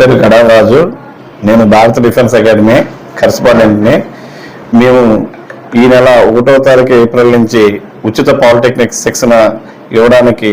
పేరు కడారాజు నేను భారత డిఫెన్స్ అకాడమీ కరెస్పాండెంట్ని. మేము ఈ నెల ఒకటో తారీఖు ఏప్రిల్ నుంచి ఉచిత పాలిటెక్నిక్ శిక్షణ ఇవ్వడానికి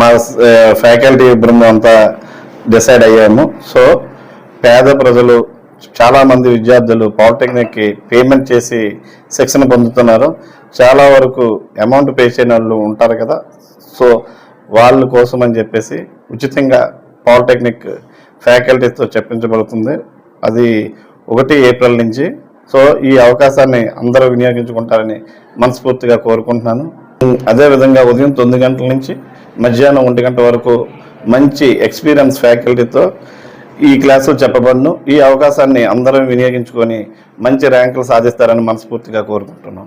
మా ఫ్యాకల్టీ బృందం అంతా డిసైడ్ అయ్యాము. సో పేద ప్రజలు చాలామంది విద్యార్థులు పాలిటెక్నిక్కి పేమెంట్ చేసి శిక్షణ పొందుతున్నారు. చాలా వరకు అమౌంట్ పే చేయని వాళ్ళు ఉంటారు కదా. సో వాళ్ళ కోసం అని చెప్పేసి ఉచితంగా పాలిటెక్నిక్ ఫ్యాకల్టీతో చెప్పించబడుతుంది. అది ఒకటి ఏప్రిల్ నుంచి. సో ఈ అవకాశాన్ని అందరూ వినియోగించుకుంటారని మనస్ఫూర్తిగా కోరుకుంటున్నాను. అదేవిధంగా ఉదయం తొమ్మిది గంటల నుంచి మధ్యాహ్నం ఒంటి గంట వరకు మంచి ఎక్స్పీరియన్స్ ఫ్యాకల్టీతో ఈ క్లాసులు చెప్పబడును. ఈ అవకాశాన్ని అందరం వినియోగించుకొని మంచి ర్యాంకులు సాధిస్తారని మనస్ఫూర్తిగా కోరుకుంటున్నాం